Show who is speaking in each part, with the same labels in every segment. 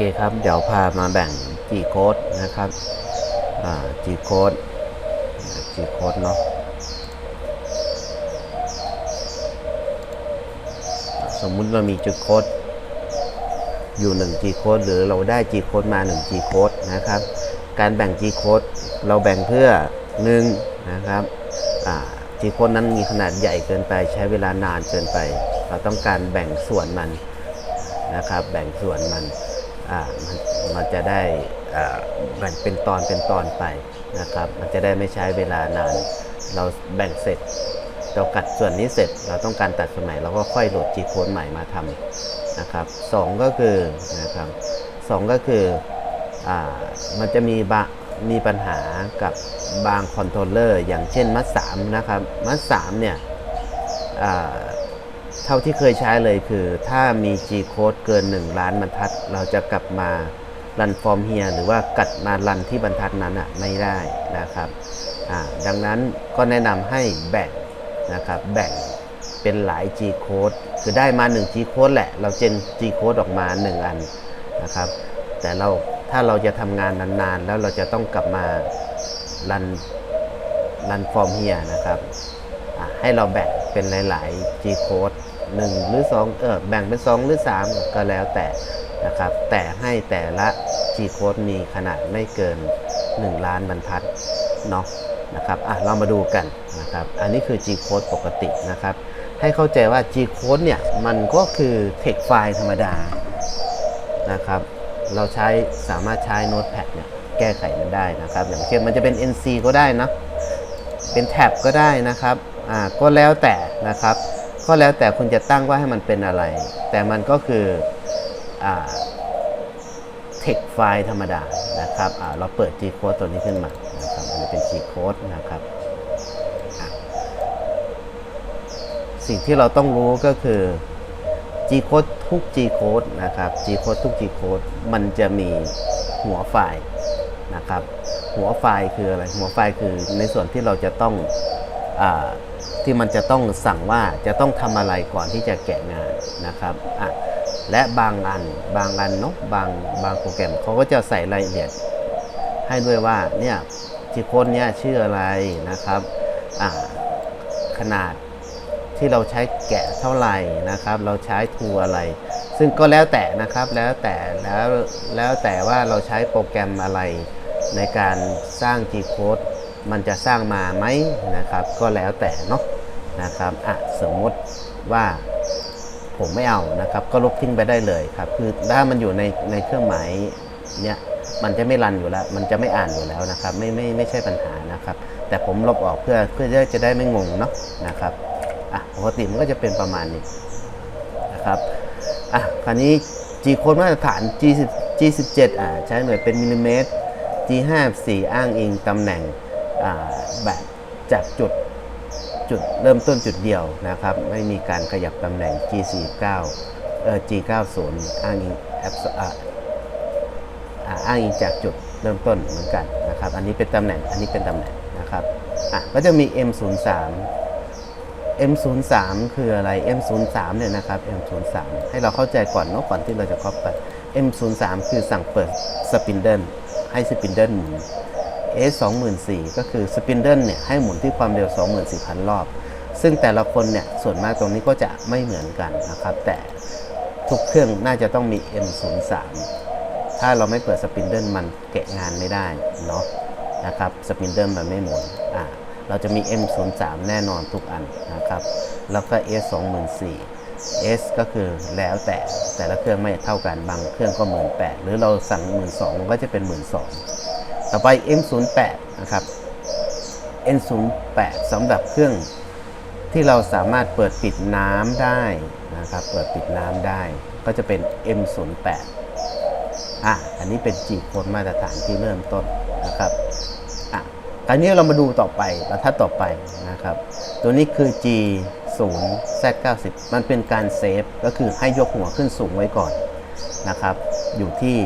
Speaker 1: เคครับ เดี๋ยวพามาแบ่ง G code นะครับ G code G code เนาะสมมุติเรามีจุดโค้ดอยู่1 G code หรือเราได้ G code มา1 G code นะครับ การแบ่ง G code เราแบ่งเพื่อ1นะครับ G code นั้นมีขนาดใหญ่เกินไปใช้เวลานานเกินไป เราต้องการแบ่งส่วนมันนะครับ แบ่งส่วนมัน มันมันจะได้แบ่งเป็นตอนเป็นตอนไปนะครับ มันจะได้ไม่ใช้เวลานาน เราแบ่งเสร็จ เรากัดส่วนนี้เสร็จ เราต้องการตัดส่วนไหนเราก็ค่อยโหลด G code ใหม่มาทำนะครับสองก็คือนะครับสองก็คืออมันจะมีบะมีปัญหากับบางคอนโทรลเลอร์อย่างเช่นมัดสามนะครับ มัดสามเนี่ย เท่าที่เคยใช้เลยคือ ถ้ามี G code เกิน 1 ล้านบรรทัด เราจะกลับมารันฟอร์มเฮียหรือว่ากัดมารันที่บรรทัดนั้นอะไม่ได้นะครับอ่าดังนั้นก็แนะนำให้แบ่งนะครับแบ่งเป็นหลาย G code คือได้มา 1 G code แหละ เราเจน G code ออกมา 1 อันนะครับแต่เราถ้าเราจะทำงานนานๆ แล้วเราจะต้องกลับมารันรันฟอร์มเฮียนะครับให้เราแบ่งเป็นหลาย ๆ G code 1 หรือ2เออแบ่งเป็น 2 หรือ 3 ก็แล้วแต่นะครับ แต่ให้แต่ละ G code มีขนาดไม่เกิน 1 ล้านบรรทัดเนาะนะครับอะเรามาดูกันนะครับ อันนี้คือ G code ปกตินะครับ ให้เข้าใจว่า G code เนี่ย มันก็คือ text file ธรรมดานะครับ เราใช้สามารถใช้ Notepad เนี่ย แก้ไขมันได้นะครับ อย่างเช่นมันจะเป็น NC ก็ได้นะ เป็นแท็บก็ได้นะครับ อ่า ก็แล้วแต่นะครับ ก็แล้วแต่คุณจะตั้งว่าให้มันเป็นอะไร แต่มันก็คืออ่า text file ธรรมดานะครับเราเปิด G code ตัวนี้ขึ้นมานะครับอันนี้เป็น G code นะครับ สิ่งที่เราต้องรู้ก็คือ G code ทุก G code นะครับ G code ทุก G code มันจะมีหัวไฟล์นะครับ หัวไฟล์คืออะไร หัวไฟล์คือในส่วนที่เราจะต้องอา ที่มันจะต้องสั่งว่าจะต้องทำอะไรก่อนที่จะแกะงานนะครับอะและบางอันบางอันเนาะบางบางโปรแกรมเขาก็จะใส่รายละเอียดให้ด้วยว่าเนี่ยจีโค้ดเนี่ยชื่ออะไรนะครับอ่าขนาดที่เราใช้แกะเท่าไหร่นะครับ เราใช้ทูอะไร ซึ่งก็แล้วแต่นะครับแล้วแต่แล้วแล้วแต่ว่าเราใช้โปรแกรมอะไรในการสร้าง G code มันจะสร้างมาไหมนะครับ ก็แล้วแต่เนาะนะครับอะสมมติว่าผมไม่เอานะครับ ก็ลบทิ้งไปได้เลยครับ คือถ้ามันอยู่ในในเครื่องหมายเนี่ยมันจะไม่รันอยู่แล้ว มันจะไม่อ่านอยู่แล้วนะครับ ไม่ไม่ไม่ใช่ปัญหานะครับ แต่ผมลบออกเพื่อเพื่อจะได้ไม่งงเนาะนะครับอะปกติมันก็จะเป็นประมาณนี้นะครับอะคราวนี้ G โค้ดมาตรฐาน G 10 G17 อ่าใช้หน่วยเป็นมิลลิเมตร G54 อ้างอิงตำแหน่ง แบบจากจุดจุดเริ่มต้นจุดเดียวนะครับ ไม่มีการขยับตำแหน่ง G49 เอ่อ G90 อ้างอิงแอปอ่าอ้างอิงจากจุดเริ่มต้นเหมือนกันนะครับ อันนี้เป็นตำแหน่ง อันนี้เป็นตำแหน่งนะครับ อะ ก็จะมี M03 M03 คืออะไร M03 เนี่ยนะครับ M03 ให้เราเข้าใจก่อนเนาะก่อนที่เราจะเข้าไป M03 คือสั่งเปิดสปินเดิลให้สปินเดิลหมุน S24 ก็คือสปินเดิลเนี่ยให้หมุนที่ความเร็ว 24,000 รอบ ซึ่งแต่ละคนเนี่ยส่วนมากตรงนี้ก็จะไม่เหมือนกันนะครับ แต่ทุกเครื่องน่าจะต้องมี M03 ถ้าเราไม่เปิดสปินเดิลมันแกะงานไม่ได้เนาะนะครับสปินเดิลมันไม่หมุนอ่าเราจะมี M03 แน่นอนทุกอันนะครับ แล้วก็ S24 S ก็คือแล้วแต่แต่ละเครื่องไม่เท่ากันบางเครื่องก็ 1 8ื่นหรือเราสั่ง 1 2ื่นก็จะเป็น 1 2ื่น ต่อไป M08 นะครับ N08 สำหรับเครื่องที่เราสามารถเปิดปิดน้ำได้นะครับ เปิดปิดน้ำได้ก็จะเป็น M08 อะ อันนี้เป็น G โค้ดมาตรฐานที่เริ่มต้นนะครับอะคราวนี้เรามาดูต่อไปบรรทัดต่อไปนะครับ ตัวนี้คือ G 0 Z 90 มันเป็นการเซฟก็คือให้ยกหัวขึ้นสูงไว้ก่อนนะครับ อยู่ที่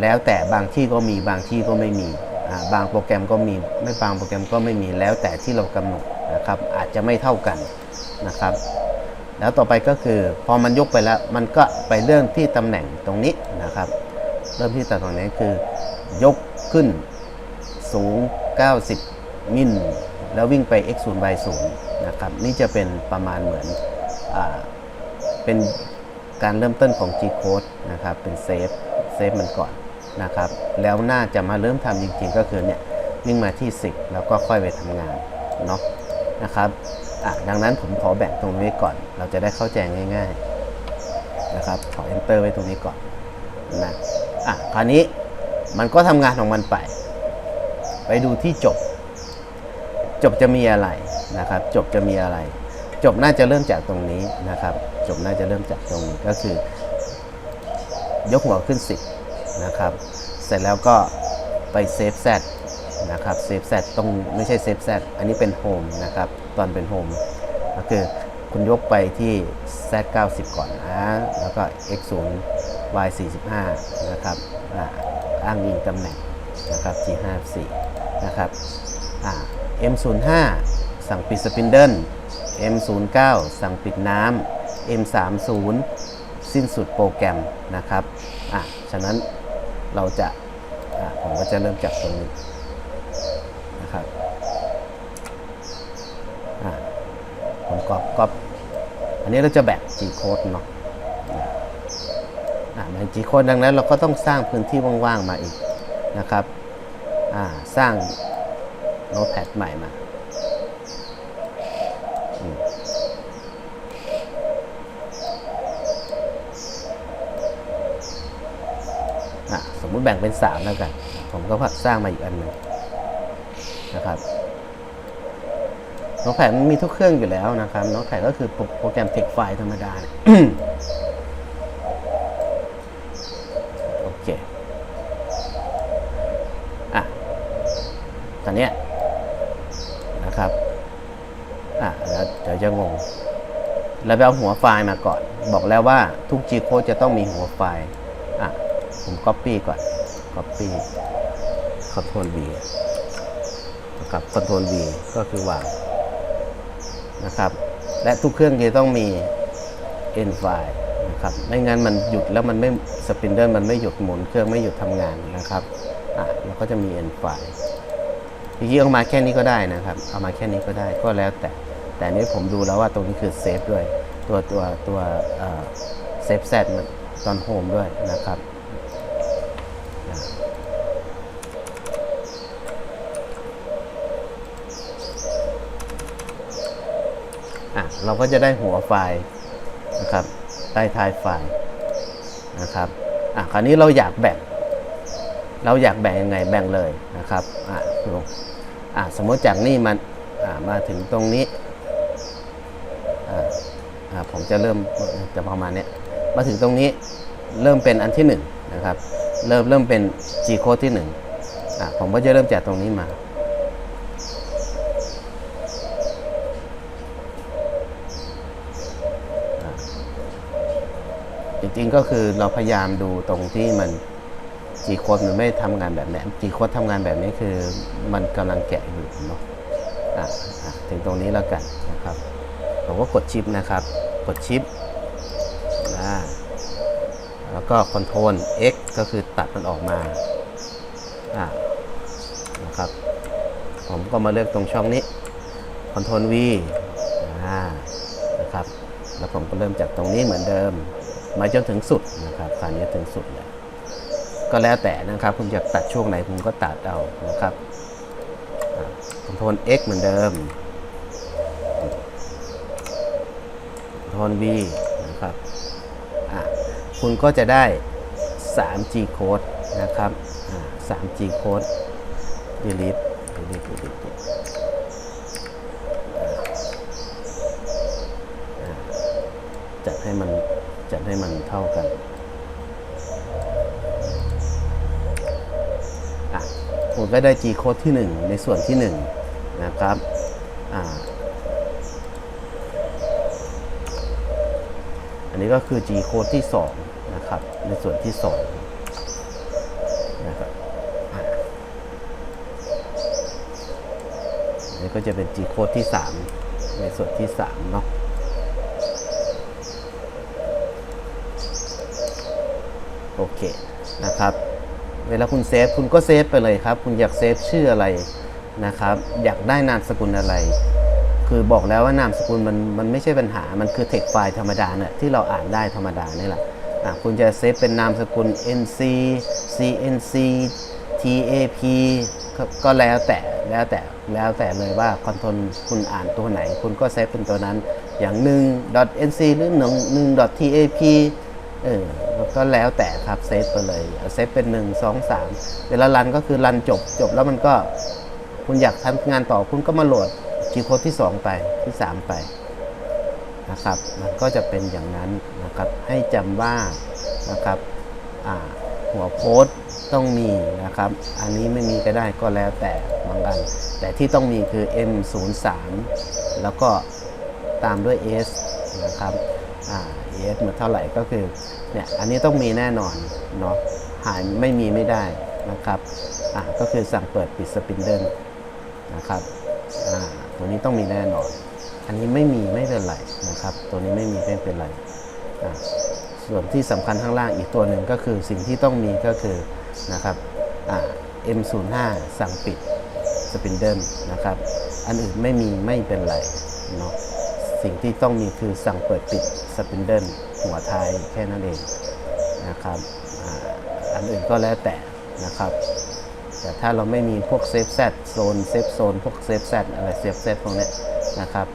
Speaker 1: แล้วแต่บางที่ก็มีบางที่ก็ไม่มี บางโปรแกรมก็มี ไม่บางโปรแกรมก็ไม่มีแล้วแต่ที่เรากำหนดนะครับอาจจะไม่เท่ากันนะครับ แล้วต่อไปก็คือพอมันยกไปแล้วมันก็ไปเรื่องที่ตำแหน่งตรงนี้นะครับ เริ่มที่ตัดตรงนี้คือยกขึ้นสูง 90 มิลแล้ววิ่งไป x 0 y 0นะครับนี่จะเป็นประมาณเหมือนอเป็นการเริ่มต้นของ G code นะครับเป็นเซฟ เซฟมันก่อนนะครับ แล้วน่าจะมาเริ่มทำจริงๆ ก็คือเนี่ยวิ่งมาที่ 10 แล้วก็ค่อยไปทำงานเนาะนะครับอะดังนั้นผมขอแบ่งตรงนี้ก่อน เราจะได้เข้าใจง่ายๆนะครับขอ enter ไว้ตรงนี้ก่อนนะอะคราวนี้มันก็ทำงานของมันไป ไปดูที่จบ จบจะมีอะไรนะครับ จบจะมีอะไร จบน่าจะเริ่มจากตรงนี้นะครับ จบน่าจะเริ่มจากตรงนี้ก็คือ ยกหัวขึ้น 10 นะครับ เสร็จแล้วก็ไปเซฟแซดนะครับ เซฟแซดตรงไม่ใช่เซฟแซดอันนี้เป็นโฮมนะครับ ตอนเป็นโฮมก็คือคุณยกไปที่ z 90ก่อนนะ แล้วก็ x 0 y 45นะครับอ่าอ้างอิงตำแหน่งนะครับ g 54นะครับ m 05สั่งปิดสปินเดิล m 09สั่งปิดน้ำ m 30 สิ้นสุดโปรแกรมนะครับอะฉะนั้นเราจะะผมก็จะเริ่มจากตรงนี้นะครับอะผมก๊อปก๊อปอันนี้เราจะแบก G code เนาะอะใน G code ดังนั้นเราก็ต้องสร้างพื้นที่ว่าง ๆ มาอีกนะครับอ่าสร้างโน้ตแพดใหม่มาอืมอะ สมมุติแบ่งเป็น3แล้วกัน ผมก็สร้างมาอีกอันหนึ่งนะครับโน้ตแพดมันมีทุกเครื่องอยู่แล้วนะครับโน้ตแพดก็คือโปรแกรมเทคไฟล์ธรรมดาโอเคอะตอนเนี้ยนะครับอะแล้วเดี๋ยวจะงงเราไปเอาหัวไฟล์มาก่อน บอกแล้วว่าทุก G code จะต้องมีหัวไฟล์ อะผม Copy ก่อน Copy Ctrl V นะครับ Ctrl V ก็คือวางนะครับ และทุกเครื่องจะต้องมี end file นะครับไม่งั้นมันหยุดแล้วมันไม่สปินเดิลมันไม่หยุดหมุนเครื่องไม่หยุดทำงานนะครับอะเราก็จะมี end file จริงๆเอามาแค่นี้ก็ได้นะครับ เอามาแค่นี้ก็ได้ก็แล้วแต่ แต่นี้ผมดูแล้วว่าตรงนี้คือเซฟด้วย ตัวตัวตัวเซฟแซดมันตอนโฮมด้วยนะครับอะอะ เราก็จะได้หัวไฟล์นะครับใต้ท้ายไฟล์นะครับอะคราวนี้เราอยากแบ่ง เราอยากแบ่งยังไงแบ่งเลยนะครับอะลงอะสมมติจากนี่มันอะมาถึงตรงนี้อะอะผมจะเริ่มจะประมาณเนี้ยมาถึงตรงนี้เริ่มเป็นอันที่หนึ่งนะครับเริ่มเริ่มเป็น G code ที่หนึ่งอะผมก็จะเริ่มจากตรงนี้มา ริงก็คือเราพยายามดูตรงที่มัน G code มันไม่ทำงานแบบนี้ G code ทำงานแบบนี้คือมันกำลังแกะอยู่เนาะอะอะถึงตรงนี้แล้วกันนะครับผมก็กดชิปนะครับ กดชิปแล้วก็ Ctrl X ก็คือตัดมันออกมาอ่านะครับ ผมก็มาเลือกตรงช่องนี้ Ctrl V อ่านะครับ แล้วผมก็เริ่มจากตรงนี้เหมือนเดิม มาจนถึงสุดนะครับคราวนี้ถึงสุดแล้วก็แล้วแต่นะครับคุณอยากตัดช่วงไหนคุณก็ตัดเอานะครับคอนโทรล X เหมือนเดิมคอนโทรล V นะครับอะคุณก็จะได้ 3G code นะครับอ่า 3G code delete delete delete จัดให้มัน จัดให้มันเท่ากันอะผมก็ได้ G code ที่ 1 ในส่วนที่ 1 นะครับอ่าอันนี้ก็คือ G code ที่ 2 นะครับ ในส่วนที่ 2 นะครับอันนี้ก็จะเป็น G code ที่ 3 ในส่วนที่ 3 เนาะ โอเคนะครับเวลาคุณเซฟคุณก็เซฟไปเลยครับ คุณอยากเซฟชื่ออะไรนะครับ อยากได้นามสกุลอะไร คือบอกแล้วว่านามสกุลมันมันไม่ใช่ปัญหา มันคือเทคไฟล์ธรรมดาเนี่ยที่เราอ่านได้ธรรมดานี่แหละอะคุณจะเซฟเป็นนามสกุล NC CNC TAP ก็ก็แล้วแต่แล้วแต่แล้วแต่เลยว่าคอนโทรลคุณอ่านตัวไหน คุณก็เซฟเป็นตัวนั้นอย่าง 1.nc หรือ1 1.tap เออ ก็แล้วแต่ครับเซฟไปเลยเซฟเป็น 1 2 3 เวลารันก็คือรันจบจบแล้วมันก็คุณอยากทำงานต่อคุณก็มาโหลด G โค้ดที่ 2 ไปที่ 3 ไปนะครับมันก็จะเป็นอย่างนั้นนะครับให้จำว่านะครับหัวโค้ดต้องมีนะครับ อันนี้ไม่มีก็ได้ก็แล้วแต่บางอัน แต่ที่ต้องมีคือ M03 แล้วก็ตามด้วย S นะครับ อ่า S มันเท่าไหร่ก็คือเนี่ยอันนี้ต้องมีแน่นอนเนาะหายไม่มีไม่ได้นะครับอ่าก็คือสั่งเปิดปิดสปินเดิลนะครับอ่าตัวนี้ต้องมีแน่นอน อันนี้ไม่มีไม่เป็นไรนะครับ ตัวนี้ไม่มีไม่เป็นไรอ่าส่วนที่สำคัญข้างล่างอีกตัวหนึ่งก็คือสิ่งที่ต้องมีก็คือนะครับอ่า M05 สั่งปิดสปินเดิลนะครับ อันอื่นไม่มีไม่เป็นไรเนาะ สิ่งที่ต้องมีคือสั่งเปิดปิดสปินเดิลหัวท้ายแค่นั้นเองนะครับอ,อันอื่นก็แล้วแต่นะครับ แต่ถ้าเราไม่มีพวกเซฟแซดโซนเซฟโซนพวกเซฟแซดอะไรเซฟแซดพวกนี้นะครับ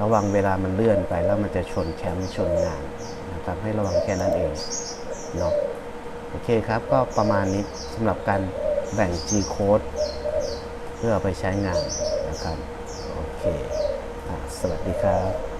Speaker 1: ระวังเวลามันเลื่อนไปแล้วมันจะชนแคมป์ชนงานนะครับให้ระวังแค่นั้นเองเนาะโอเคครับก็ประมาณนี้สำหรับการแบ่ง G code เพื่ออไปใช้งานนะครับโอเค สวัสดีครับ